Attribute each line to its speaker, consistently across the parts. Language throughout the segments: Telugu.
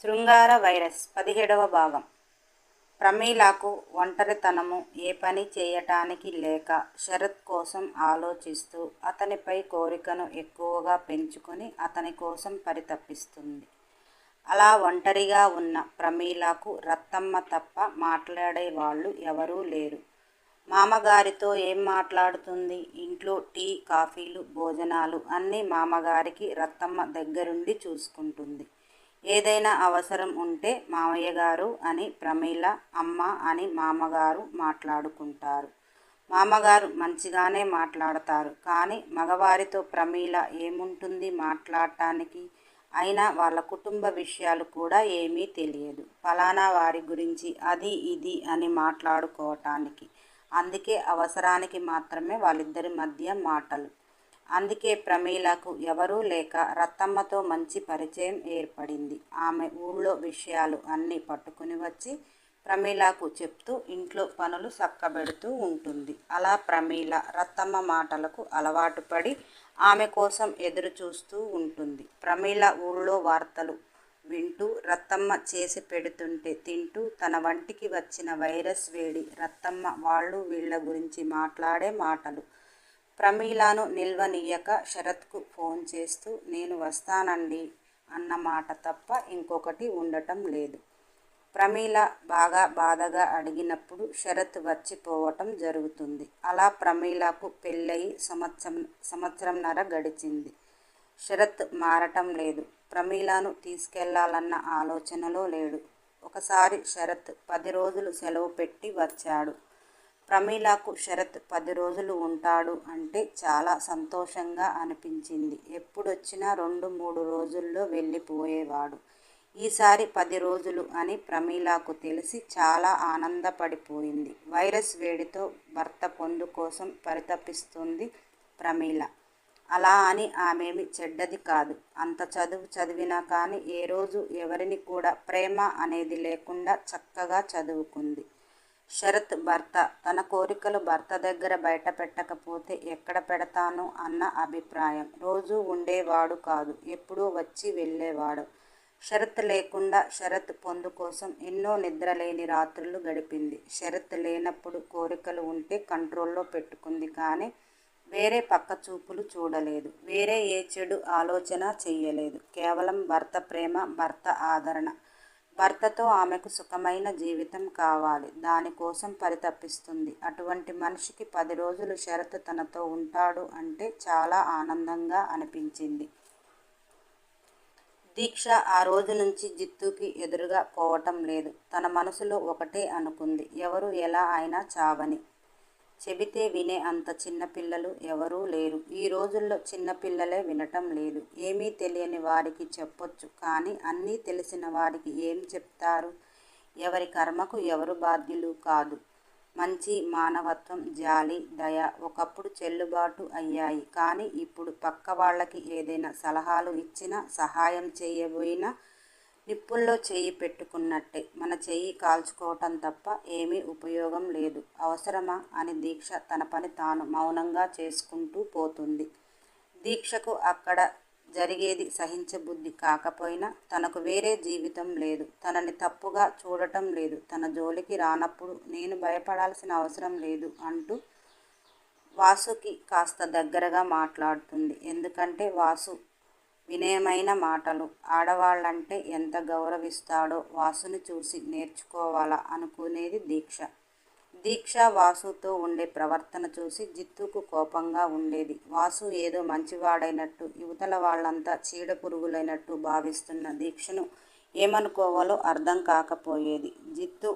Speaker 1: శృంగార వైరస్ పదిహేడవ భాగం. ప్రమీలకు ఒంటరితనము ఏ పని చేయటానికి లేక శరత్ కోసం ఆలోచిస్తూ అతనిపై కోరికను ఎక్కువగా పెంచుకొని అతని కోసం పరితపిస్తుంది. అలా ఒంటరిగా ఉన్న ప్రమీలకు రత్తమ్మ తప్ప మాట్లాడే వాళ్ళు ఎవరూ లేరు. మామగారితో ఏం మాట్లాడుతుంది? ఇంట్లో టీ కాఫీలు భోజనాలు అన్నీ మామగారికి రత్తమ్మ దగ్గరుండి చూసుకుంటుంది. ఏదైనా అవసరం ఉంటే మామయ్య గారు అని ప్రమీల అమ్మ అని మామగారు మాట్లాడుకుంటారు. మామగారు మంచిగానే మాట్లాడతారు. కానీ మగవారితో ప్రమీల ఏముంటుంది మాట్లాడటానికి? అయినా వాళ్ళ కుటుంబ విషయాలు కూడా ఏమీ తెలియదు. ఫలానా వారి గురించి అది ఇది అని మాట్లాడుకోవటానికి. అందుకే అవసరానికి మాత్రమే వాళ్ళిద్దరి మధ్య మాటలు. అందుకే ప్రమీలకు ఎవరూ లేక రత్తమ్మతో మంచి పరిచయం ఏర్పడింది. ఆమె ఊళ్ళో విషయాలు అన్నీ పట్టుకుని వచ్చి ప్రమీలకు చెప్తూ ఇంట్లో పనులు చక్కబెడుతూ ఉంటుంది. అలా ప్రమీల రత్తమ్మ మాటలకు అలవాటు పడి ఆమె కోసం ఎదురు చూస్తూ ఉంటుంది. ప్రమీల ఊళ్ళో వార్తలు వింటూ రత్తమ్మ చేసి పెడుతుంటే తింటూ తన వంటికి వచ్చిన వైరస్ వేడి రత్తమ్మ వాళ్ళు వీళ్ళ గురించి మాట్లాడే మాటలు ప్రమీలను నిల్వనీయక శరత్కు ఫోన్ చేస్తూ నేను వస్తానండి అన్న మాట తప్ప ఇంకొకటి ఉండటం లేదు. ప్రమీల బాగా బాధగా అడిగినప్పుడు శరత్ వచ్చిపోవటం జరుగుతుంది. అలా ప్రమీలకు పెళ్ళయి సంవత్సరం సంవత్సరంన్నర గడిచింది. శరత్ మారటం లేదు. ప్రమీలను తీసుకెళ్ళాలన్న ఆలోచనలో లేడు. ఒకసారి శరత్ పది రోజులు సెలవు పెట్టి వచ్చాడు. ప్రమీలకు శరత్ పది రోజులు ఉంటాడు అంటే చాలా సంతోషంగా అనిపించింది. ఎప్పుడొచ్చినా రెండు మూడు రోజుల్లో వెళ్ళిపోయేవాడు. ఈసారి పది రోజులు అని ప్రమీలాకు తెలిసి చాలా ఆనందపడిపోయింది. వైరస్ వేడితో భర్త పొందు కోసం పరితపిస్తుంది ప్రమీల. అలా అని ఆమెమి చెడ్డది కాదు. అంత చదువు చదివినా కానీ ఏ రోజు ఎవరిని కూడా ప్రేమ అనేది లేకుండా చక్కగా చదువుకుంది. శరత్ భర్త తన కోరికలు భర్త దగ్గర బయట పెట్టకపోతే ఎక్కడ పెడతాను అన్న అభిప్రాయం. రోజు ఉండేవాడు కాదు ఎప్పుడూ వచ్చి వెళ్ళేవాడు. షరత్ లేకుండా షరత్ పొందు కోసం ఎన్నో నిద్రలేని రాత్రులు గడిపింది. షరత్ లేనప్పుడు కోరికలు ఉంటే కంట్రోల్లో పెట్టుకుంది కానీ వేరే పక్క చూపులు చూడలేదు. వేరే ఏ చెడు ఆలోచన చెయ్యలేదు. కేవలం భర్త ప్రేమ భర్త ఆదరణ. భర్తతో ఆమెకు సుఖమైన జీవితం కావాలి. దానికోసం పరితపిస్తుంది. అటువంటి మనిషికి పది రోజులు శరత్ తనతో ఉంటాడు అంటే చాలా ఆనందంగా అనిపించింది. దీక్ష ఆ రోజు నుంచి జిత్తుకి ఎదురుగా పోవటం లేదు. తన మనసులో ఒకటే అనుకుంది. ఎవరు ఎలా అయినా చావని. చెబితే వినే అంత చిన్నపిల్లలు ఎవరూ లేరు. ఈ రోజుల్లో చిన్నపిల్లలే వినటం లేదు. ఏమీ తెలియని వారికి చెప్పొచ్చు. కానీ అన్నీ తెలిసిన వారికి ఏం చెప్తారు? ఎవరి కర్మకు ఎవరు బాధ్యులు కాదు. మంచి మానవత్వం జాలి దయ ఒకప్పుడు చెల్లుబాటు అయ్యాయి. కానీ ఇప్పుడు పక్క వాళ్ళకి ఏదైనా సలహాలు ఇచ్చినా సహాయం చేయబోయినా నిప్పుల్లో చేయి పెట్టుకున్నట్టే. మన చెయ్యి కాల్చుకోవటం తప్ప ఏమీ ఉపయోగం లేదు. అవసరమా అని దీక్ష తన పని తాను మౌనంగా చేసుకుంటూ పోతుంది. దీక్షకు అక్కడ జరిగేది సహించబుద్ధి కాకపోయినా తనకు వేరే జీవితం లేదు. తనని తప్పుగా చూడటం లేదు. తన జోలికి రానప్పుడు నేను భయపడాల్సిన అవసరం లేదు అంటూ వాసుకి కాస్త దగ్గరగా మాట్లాడుతుంది. ఎందుకంటే వాసు వినయమైన మాటలు. ఆడవాళ్ళంటే ఎంత గౌరవిస్తాడో వాసుని చూసి నేర్చుకోవాలా అనుకునేది దీక్ష. దీక్ష వాసుతో ఉండే ప్రవర్తన చూసి జిత్తుకు కోపంగా ఉండేది. వాసు ఏదో మంచివాడైనట్టు యువతల వాళ్ళంతా చీడ పురుగులైనట్టు భావిస్తున్న దీక్షను ఏమనుకోవాలో అర్థం కాకపోయేది. జిత్తు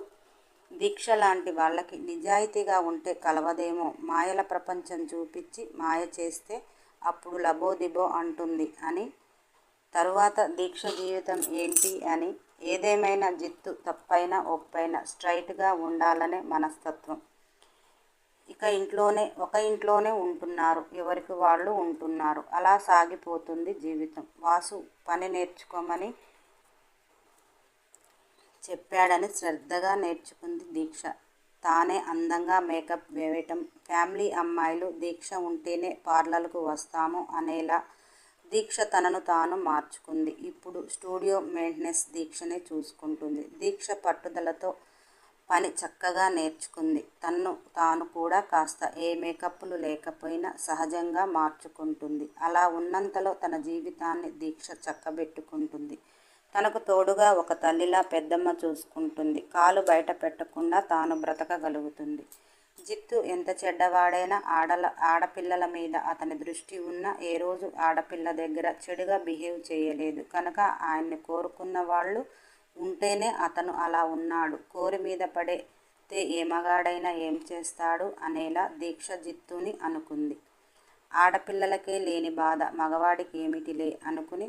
Speaker 1: దీక్ష లాంటి వాళ్ళకి నిజాయితీగా ఉంటే కలవదేమో. మాయల ప్రపంచం చూపించి మాయ చేస్తే అప్పుడు లబోదిబో అంటుంది అని తరువాత దీక్ష జీవితం ఏంటి అని ఏదేమైనా జిత్తు తప్పైనా ఒప్పైనా స్ట్రైట్గా ఉండాలనే మనస్తత్వం. ఇక ఇంట్లోనే ఒక ఇంట్లోనే ఉంటున్నారు. ఎవరికి వాళ్ళు ఉంటున్నారు. అలా సాగిపోతుంది జీవితం. వాసు పని నేర్చుకోమని చెప్పాడని శ్రద్ధగా నేర్చుకుంది దీక్ష. తానే అందంగా మేకప్ వేయటం ఫ్యామిలీ అమ్మాయిలు దీక్ష ఉంటేనే పార్లర్కు వస్తాము అనేలా దీక్ష తనను తాను మార్చుకుంది. ఇప్పుడు స్టూడియో మెయింటెనెన్స్ దీక్షనే చూసుకుంటుంది. దీక్ష పట్టుదలతో పని చక్కగా నేర్చుకుంది. తన్ను తాను కూడా కాస్త ఏ మేకప్లు లేకపోయినా సహజంగా మార్చుకుంటుంది. అలా ఉన్నంతలో తన జీవితాన్ని దీక్ష చక్కబెట్టుకుంటుంది. తనకు తోడుగా ఒక తల్లిలా పెద్దమ్మ చూసుకుంటుంది. కాలు బయట పెట్టకుండా తాను బ్రతకగలుగుతుంది. జిత్తు ఎంత చెడ్డవాడైనా ఆడల ఆడపిల్లల మీద అతని దృష్టి ఉన్న ఏ రోజు ఆడపిల్ల దగ్గర చెడుగా బిహేవ్ చేయలేదు. కనుక ఆయన్ని కోరుకున్న వాళ్ళు ఉంటేనే అతను అలా ఉన్నాడు. కోరి మీద పడితే ఏ మగాడైనా ఏం చేస్తాడు అనేలా దీక్ష జిత్తుని అనుకుంది. ఆడపిల్లలకే లేని బాధ మగవాడికి ఏమిటిలే అనుకుని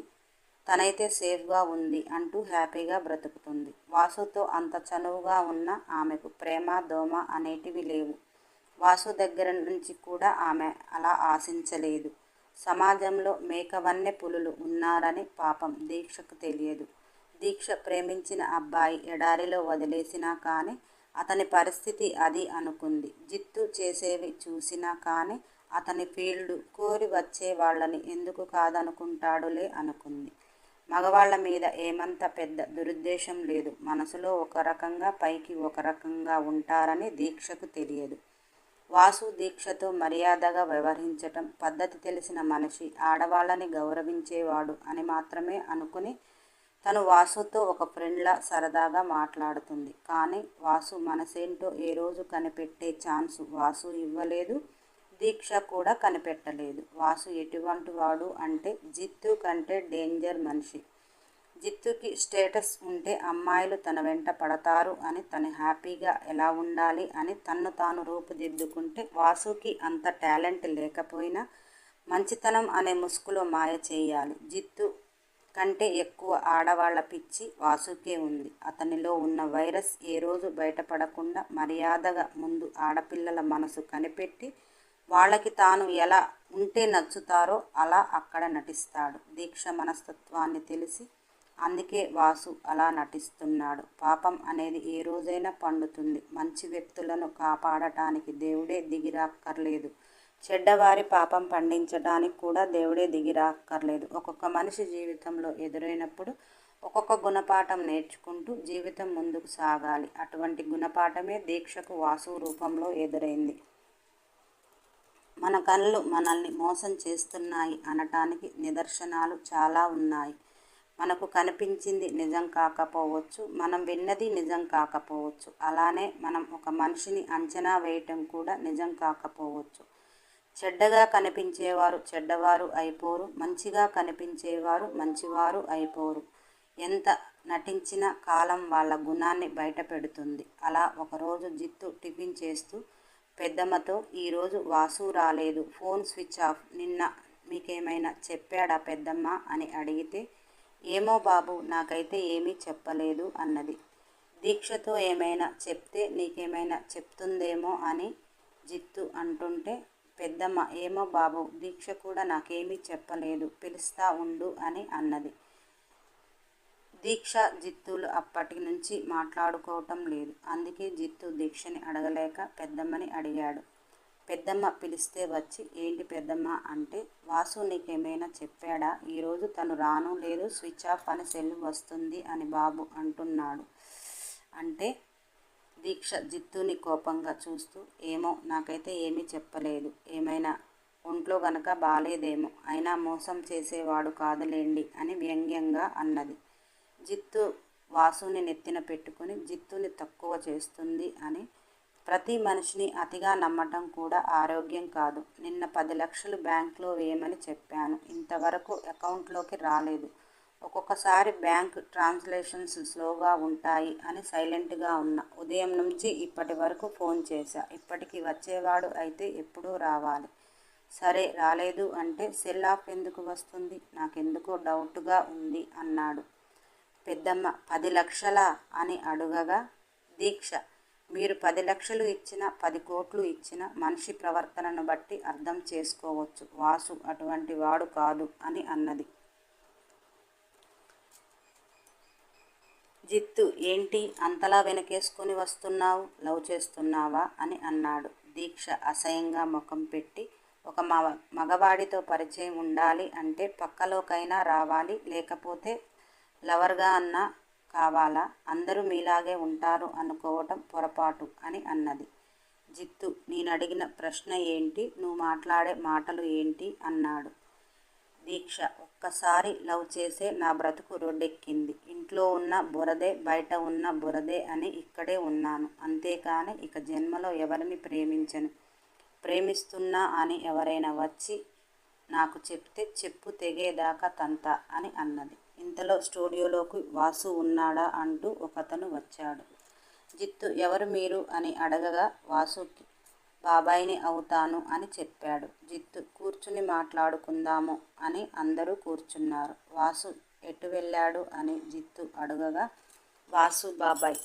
Speaker 1: తనైతే సేఫ్గా ఉంది అంటూ హ్యాపీగా బ్రతుకుతుంది. వాసుతో అంత చనువుగా ఉన్న ఆమెకు ప్రేమ దోమ అనేటివి లేవు. వాసు దగ్గర నుంచి కూడా ఆమె అలా ఆశించలేదు. సమాజంలో మేకవన్నె పులులు ఉన్నారని పాపం దీక్షకు తెలియదు. దీక్ష ప్రేమించిన అబ్బాయి ఎడారిలో వదిలేసినా కానీ అతని పరిస్థితి అది అనుకుంది. జిత్తు చేసేవి చూసినా కానీ అతని ఫీల్డ్ కోరి వచ్చే వాళ్ళని ఎందుకు కాదనుకుంటాడులే అనుకుంది. మగవాళ్ళ మీద ఏమంత పెద్ద దురుద్దేశం లేదు. మనసులో ఒక రకంగా పైకి ఒక రకంగా ఉంటారని దీక్షకు తెలియదు. వాసు దీక్షతో మర్యాదగా వ్యవహరించటం పద్ధతి తెలిసిన మనిషి ఆడవాళ్ళని గౌరవించేవాడు అని మాత్రమే అనుకుని తను వాసుతో ఒక ఫ్రెండ్లా సరదాగా మాట్లాడుతుంది. కానీ వాసు మనసేంటో ఏ రోజు కనిపెట్టే ఛాన్సు వాసు ఇవ్వలేదు. దీక్ష కూడా కనిపెట్టలేదు. వాసు ఎటువంటి వాడు అంటే జిత్తు కంటే డేంజర్ మనిషి. జిత్తుకి స్టేటస్ ఉంటే అమ్మాయిలు తన వెంట పడతారు అని తను హ్యాపీగా ఎలా ఉండాలి అని తన్ను తాను రూపుదిద్దుకుంటే వాసుకి అంత టాలెంట్ లేకపోయినా మంచితనం అనే ముసుగులో మాయ చేయాలి. జిత్తు కంటే ఎక్కువ ఆడవాళ్ళ పిచ్చి వాసుకే ఉంది. అతనిలో ఉన్న వైరస్ ఏ రోజు బయటపడకుండా మర్యాదగా ముందు ఆడపిల్లల మనసు కనిపెట్టి వాళ్ళకి తాను ఎలా ఉంటే నచ్చుతారో అలా అక్కడ నటిస్తాడు. దీక్ష మనస్తత్వాన్ని తెలిసి అందుకే వాసు అలా నటిస్తున్నాడు. పాపం అనేది ఏ రోజైనా పండుతుంది. మంచి వ్యక్తులను కాపాడటానికి దేవుడే దిగిరాక్కర్లేదు. చెడ్డవారి పాపం పండించడానికి కూడా దేవుడే దిగిరాక్కర్లేదు. ఒక్కొక్క మనిషి జీవితంలో ఎదురైనప్పుడు ఒక్కొక్క గుణపాఠం నేర్చుకుంటూ జీవితం ముందుకు సాగాలి. అటువంటి గుణపాఠమే దీక్షకు వాసు రూపంలో ఎదురైంది. మన కళ్ళు మనల్ని మోసం చేస్తున్నాయి అనటానికి నిదర్శనాలు చాలా ఉన్నాయి. మనకు కనిపించింది నిజం కాకపోవచ్చు మనం విన్నది నిజం కాకపోవచ్చు. అలానే మనం ఒక మనిషిని అంచనా వేయటం కూడా నిజం కాకపోవచ్చు. చెడ్డగా కనిపించేవారు చెడ్డవారు అయిపోరు మంచిగా కనిపించేవారు మంచివారు అయిపోరు. ఎంత నటించిన కాలం వాళ్ళ గుణాన్ని బయట పెడుతుంది అలా ఒకరోజు జిత్తు టిఫిన్ చేస్తూ పెద్దమ్మతో ఈరోజు వాసు రాలేదు. Phone switch off. నిన్న మీకేమైనా చెప్పాడా పెద్దమ్మ అని అడిగితే ఏమో బాబు నాకైతే ఏమీ చెప్పలేదు అన్నది. దీక్షతో ఏమైనా చెప్తే నీకేమైనా చెప్తుందేమో అని జిత్తు అంటుంటే పెద్దమ్మ ఏమో బాబు దీక్ష కూడా నాకేమీ చెప్పలేదు. పిలుస్తా ఉండు అని అన్నది. దీక్ష జిత్తులు అప్పటి నుంచి మాట్లాడుకోవటం లేదు. అందుకే జిత్తు దీక్షని అడగలేక పెద్దమ్మని అడిగాడు. పెద్దమ్మ పిలిస్తే వచ్చి ఏంటి పెద్దమ్మ అంటే వాసు నీకేమైనా చెప్పాడా? ఈరోజు తను రాను లేదు స్విచ్ ఆఫ్ అని సెల్ వస్తుంది అని బాబు అంటున్నాడు. అంటే దీక్ష జిత్తుని కోపంగా చూస్తూ ఏమో నాకైతే ఏమీ చెప్పలేదు. ఏమైనా ఒంట్లో గనక బాలేదేమో. అయినా మోసం చేసేవాడు కాదులేండి అని వ్యంగ్యంగా అన్నది. జిత్తు వాసుని నెత్తిన పెట్టుకుని జిత్తుని తక్కువ చేస్తుంది అని ప్రతి మనిషిని అతిగా నమ్మటం కూడా ఆరోగ్యం కాదు. నిన్న పది లక్షలు బ్యాంక్లో వేయమని చెప్పాను. ఇంతవరకు అకౌంట్లోకి రాలేదు. ఒక్కొక్కసారి బ్యాంక్ ట్రాన్స్లేషన్స్ స్లోగా ఉంటాయి అని సైలెంట్గా ఉన్న. ఉదయం నుంచి ఇప్పటి వరకు ఫోన్ చేశా. ఇప్పటికి వచ్చేవాడు అయితే ఎప్పుడూ రావాలి. సరే రాలేదు అంటే సెల్ ఆఫ్ ఎందుకు వస్తుంది? నాకెందుకో డౌట్గా ఉంది అన్నాడు. పెద్దమ్మ పది లక్షలా అని అడుగగా దీక్ష. మీరు పది లక్షలు ఇచ్చిన పది కోట్లు ఇచ్చిన మనిషి ప్రవర్తనను బట్టి అర్థం చేసుకోవచ్చు. వాసు అటువంటి వాడు కాదు అని అన్నది. జిత్తు ఏంటి? అంతలా వెనకేసుకొని వస్తున్నావు? లవ్ చేస్తున్నావా? అని అన్నాడు. దీక్ష అసహ్యంగా ముఖం పెట్టి ఒక మగవాడితో పరిచయం ఉండాలి అంటే పక్కలోకైనా రావాలి లేకపోతే లవర్గా అన్న కావాలా? అందరూ మీలాగే ఉంటారు అనుకోవటం పొరపాటు అని అన్నది. జిత్తు నేనడిగిన ప్రశ్న ఏంటి? నువ్వు మాట్లాడే మాటలు ఏంటి? అన్నాడు. దీక్ష ఒక్కసారి లవ్ చేసే నా బ్రతుకు రోడ్డెక్కింది. ఇంట్లో ఉన్న బురదే బయట ఉన్న బురదే అని ఇక్కడే ఉన్నాను. అంతేకాని ఇక జన్మలో ఎవరిని ప్రేమించను? ప్రేమిస్తున్నా అని ఎవరైనా వచ్చి నాకు చెప్తే చెప్పు తెగేదాకా తంత అని అన్నది. ఇంతలో స్టూడియోలోకి వాసు ఉన్నాడా అంటూ ఒకతను వచ్చాడు. జిత్తు ఎవరు మీరు అని అడగగా వాసుకి బాబాయిని అవుతాను అని చెప్పాడు. జిత్తు కూర్చుని మాట్లాడుకుందాము అని అందరూ కూర్చున్నారు. వాసు ఎటు వెళ్ళాడు అని జిత్తు అడగగా వాసు బాబాయ్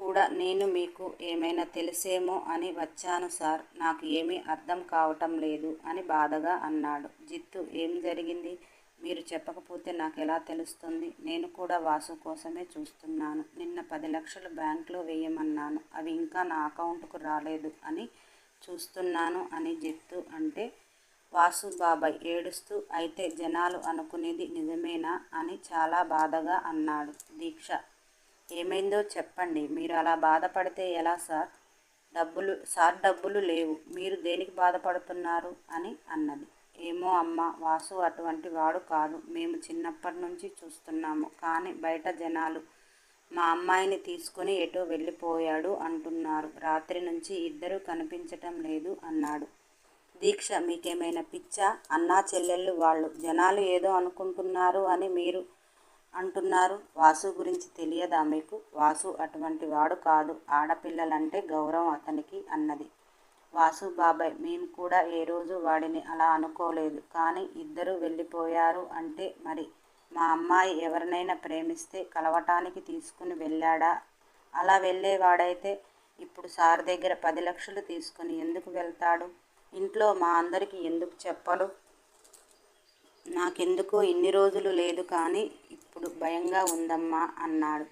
Speaker 1: కూడా నేను మీకు ఏమైనా తెలిసేమో అని వచ్చాను సార్. నాకు ఏమీ అర్థం కావటం లేదు అని బాధగా అన్నాడు. జిత్తు ఏం జరిగింది? మీరు చెప్పకపోతే నాకు ఎలా తెలుస్తుంది? నేను కూడా వాసు కోసమే చూస్తున్నాను. నిన్న పది లక్షలు బ్యాంక్లో వేయమన్నాను. అవి ఇంకా నా అకౌంట్కు రాలేదు అని చూస్తున్నాను అని చెప్తూ అంటే వాసు బాబాయ్ ఏడుస్తూ అయితే జనాలు అనుకునేది నిజమేనా? అని చాలా బాధగా అన్నాడు దీక్ష. ఏమైందో చెప్పండి. మీరు అలా బాధపడితే ఎలా సార్? డబ్బులు సార్ డబ్బులు లేవు. మీరు దేనికి బాధపడుతున్నారు? అని అన్నది. ఏమో అమ్మ వాసు అటువంటి వాడు కాదు. మేము చిన్నప్పటి నుంచి చూస్తున్నాము. కానీ బయట జనాలు మా అమ్మాయిని తీసుకుని ఎటో వెళ్ళిపోయాడు అంటున్నారు. రాత్రి నుంచి ఇద్దరు కనిపించటం లేదు అన్నాడు. దీక్ష మీకేమైనా పిచ్చా? అన్నా చెల్లెళ్ళు వాళ్ళు. జనాలు ఏదో అనుకుంటున్నారు అని మీరు అంటున్నారు. వాసు గురించి తెలియదా మీకు? వాసు అటువంటి వాడు కాదు. ఆడపిల్లలంటే గౌరవం అతనికి అన్నది. వాసు బాబాయ్ మేము కూడా ఏ రోజు వాడిని అలా అనుకోలేదు. కానీ ఇద్దరు వెళ్ళిపోయారు అంటే మరి మా అమ్మాయి ఎవరినైనా ప్రేమిస్తే కలవటానికి తీసుకుని వెళ్ళాడా? అలా వెళ్ళేవాడైతే ఇప్పుడు సార్ దగ్గర పది లక్షలు తీసుకుని ఎందుకు వెళ్తాడు? ఇంట్లో మా అందరికీ ఎందుకు చెప్పడు? నాకెందుకో ఇన్ని రోజులు లేదు కానీ ఇప్పుడు భయంగా ఉందమ్మా అన్నాడు.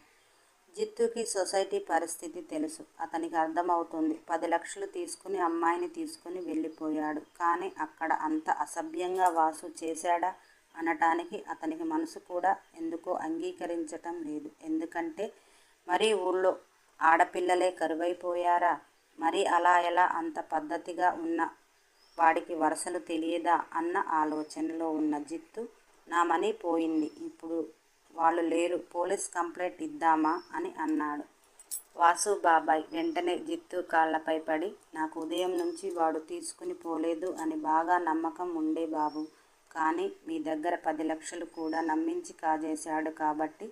Speaker 1: జిత్తుకి సొసైటీ పరిస్థితి తెలుసు. అతనికి అర్థమవుతుంది. పది లక్షలు తీసుకుని అమ్మాయిని తీసుకుని వెళ్ళిపోయాడు. కానీ అక్కడ అంత అసభ్యంగా వాసు చేశాడా అనటానికి అతనికి మనసు కూడా ఎందుకో అంగీకరించటం లేదు. ఎందుకంటే మరీ ఊళ్ళో ఆడపిల్లలే కరువైపోయారా? మరి అలా ఎలా అంత పద్ధతిగా ఉన్న వాడికి వరుసలు తెలియదా అన్న ఆలోచనలో ఉన్న జిత్తు నా మనీ పోయింది. ఇప్పుడు వాళ్ళు లేరు పోలీస్ కంప్లైంట్ ఇద్దామా అని అన్నాడు. వాసు బాబాయ్ వెంటనే జిత్తు కాళ్ళపై పడి నాకు ఉదయం నుంచి వాడు తీసుకుని పోలేదు అని బాగా నమ్మకం ఉండే బాబు. కానీ మీ దగ్గర పది లక్షలు కూడా నమ్మించి కాజేశాడు కాబట్టి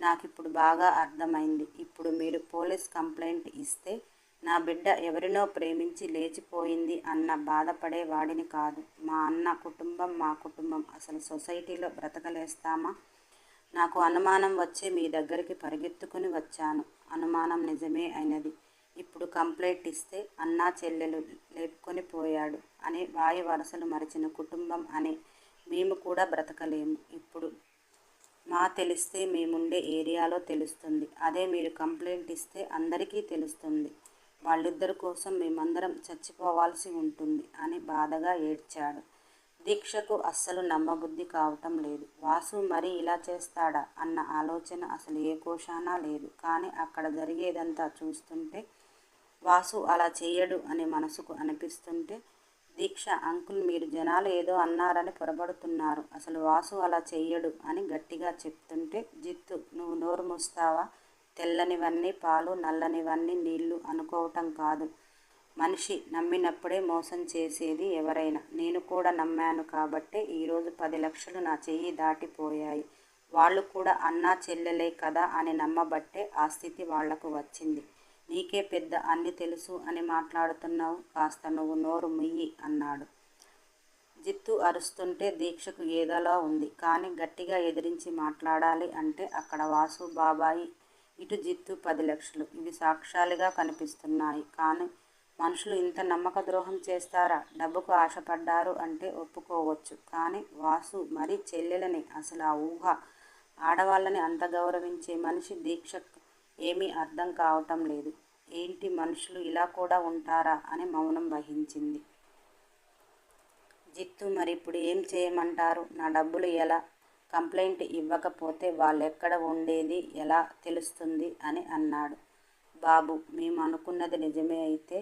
Speaker 1: నాకు ఇప్పుడు బాగా అర్థమైంది. ఇప్పుడు మీరు పోలీస్ కంప్లైంట్ ఇస్తే నా బిడ్డ ఎవరినో ప్రేమించి లేచిపోయింది అన్న బాధపడే వాడిని కాదు. మా అన్న కుటుంబం మా కుటుంబం. అసలు సొసైటీలో బ్రతకలేస్తామా? నాకు అనుమానం వచ్చే మీ దగ్గరికి పరిగెత్తుకుని వచ్చాను. అనుమానం నిజమే అయినది. ఇప్పుడు కంప్లైంట్ ఇస్తే అన్నా చెల్లెలు లేపుకొని పోయాడు అని వాయు వరసలు మరిచిన కుటుంబం అని మేము కూడా బ్రతకలేము. ఇప్పుడు మా తెలిస్తే మేముండే ఏరియాలో తెలుస్తుంది. అదే మీరు కంప్లైంట్ ఇస్తే అందరికీ తెలుస్తుంది. వాళ్ళిద్దరి కోసం మేమందరం చచ్చిపోవాల్సి ఉంటుంది అని బాధగా ఏడ్చాడు. దీక్షకు అస్సలు నమ్మబుద్ధి కావటం లేదు. వాసు మరీ ఇలా చేస్తాడా? అన్న ఆలోచన అసలు ఏ కోశానా లేదు. కానీ అక్కడ జరిగేదంతా చూస్తుంటే వాసు అలా చేయడు అని మనసుకు అనిపిస్తుంటే దీక్ష అంకుల్ మీరు జనాలు ఏదో అన్నారని పొరబడుతున్నారు. అసలు వాసు అలా చెయ్యడు అని గట్టిగా చెప్తుంటే జిత్తు నువ్వు నోరు మూస్తావా? తెల్లనివన్నీ పాలు నల్లనివన్నీ నీళ్ళు అనుకోవటం కాదు. మనిషి నమ్మినప్పుడే మోసం చేసేది ఎవరైనా. నేను కూడా నమ్మాను కాబట్టే ఈరోజు పది లక్షలు నా చెయ్యి దాటిపోయాయి. వాళ్ళు కూడా అన్నా చెల్లెలే కదా అని నమ్మబట్టే ఆ స్థితి వాళ్ళకు వచ్చింది. నీకే పెద్ద అన్ని తెలుసు అని మాట్లాడుతున్నావు కాస్త నువ్వు నోరు ముయ్యి అన్నాడు. జిత్తు అరుస్తుంటే దీక్షకు ఏదోలా ఉంది. కానీ గట్టిగా ఎదిరించి మాట్లాడాలి అంటే అక్కడ వాసు బాబాయి ఇటు జిత్తు పది లక్షలు. ఇవి సాక్ష్యాలుగా కనిపిస్తున్నాయి. కానీ మనుషులు ఇంత నమ్మక ద్రోహం చేస్తారా? డబ్బుకు ఆశపడ్డారు అంటే ఒప్పుకోవచ్చు. కానీ వాసు మరి చెల్లెలని అసలు ఆ ఊహ ఆడవాళ్ళని అంత గౌరవించే మనిషి దీక్ష ఏమీ అర్థం కావటం లేదు. ఏంటి మనుషులు ఇలా కూడా ఉంటారా? అని మౌనం వహించింది. జిత్తు మరి ఇప్పుడు ఏం చేయమంటారు? నా డబ్బులు ఎలా? కంప్లైంట్ ఇవ్వకపోతే వాళ్ళెక్కడ ఉండేది? ఎలా తెలుస్తుంది? అని అన్నాడు. బాబు మేము అనుకున్నది నిజమే అయితే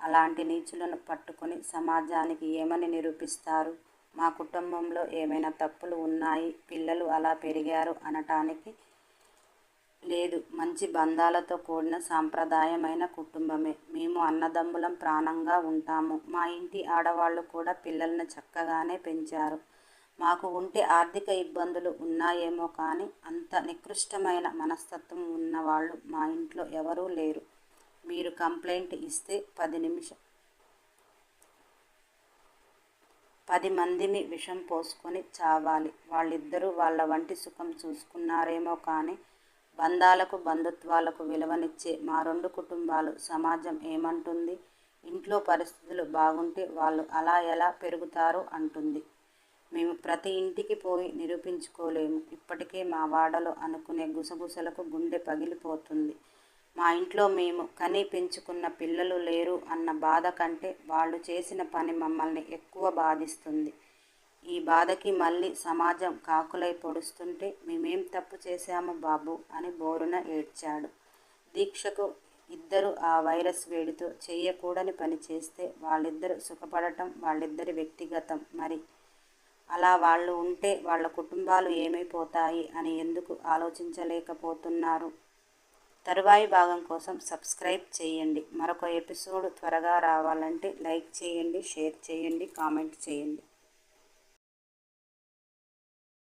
Speaker 1: అలాంటి నీచులను పట్టుకొని సమాజానికి ఏమని నిరూపిస్తారు? మా కుటుంబంలో ఏమైనా తప్పులు ఉన్నాయి? పిల్లలు అలా పెరిగారు అనటానికి లేదు. మంచి బంధాలతో కూడిన సాంప్రదాయమైన కుటుంబమే. మేము అన్నదమ్ములం ప్రాణంగా ఉంటాము. మా ఇంటి ఆడవాళ్ళు కూడా పిల్లల్ని చక్కగానే పెంచారు. మాకు ఉంటే ఆర్థిక ఇబ్బందులు ఉన్నాయేమో కానీ అంత నికృష్టమైన మనస్తత్వం ఉన్నవాళ్ళు మా ఇంట్లో ఎవరూ లేరు. మీరు కంప్లైంట్ ఇస్తే పది నిమిషం పది మందిని విషం పోసుకొని చావాలి. వాళ్ళిద్దరూ వాళ్ళ వంటి సుఖం చూసుకున్నారేమో కానీ బంధాలకు బంధుత్వాలకు విలువనిచ్చే మా రెండు కుటుంబాలు సమాజం ఏమంటుంది? ఇంట్లో పరిస్థితులు బాగుంటే వాళ్ళు అలా ఎలా పెరుగుతారు అంటుంది. మేము ప్రతి ఇంటికి పోయి నిరూపించుకోలేము. ఇప్పటికే మా వాడలో అనుకునే గుసగుసలకు గుండె పగిలిపోతుంది. మా ఇంట్లో మేము కని పెంచుకున్న పిల్లలు లేరు అన్న బాధ కంటే వాళ్ళు చేసిన పని మమ్మల్ని ఎక్కువ బాధిస్తుంది. ఈ బాధకి మళ్ళీ సమాజం కాకులై పొడుస్తుంటే మేమేం తప్పు చేశాము బాబు అని బోరున ఏడ్చాడు. దీక్షకు ఇద్దరు ఆ వైరస్ వేడితో చేయకూడని పని చేస్తే వాళ్ళిద్దరు సుఖపడటం వాళ్ళిద్దరి వ్యక్తిగతం మరి. అలా వాళ్ళు ఉంటే వాళ్ళ కుటుంబాలు ఏమైపోతాయి అని ఎందుకు ఆలోచించలేకపోతున్నారు? తరువాయి భాగం కోసం సబ్స్క్రైబ్ చేయండి. మరొక ఎపిసోడ్ త్వరగా రావాలంటే లైక్ చేయండి షేర్ చేయండి కామెంట్ చేయండి.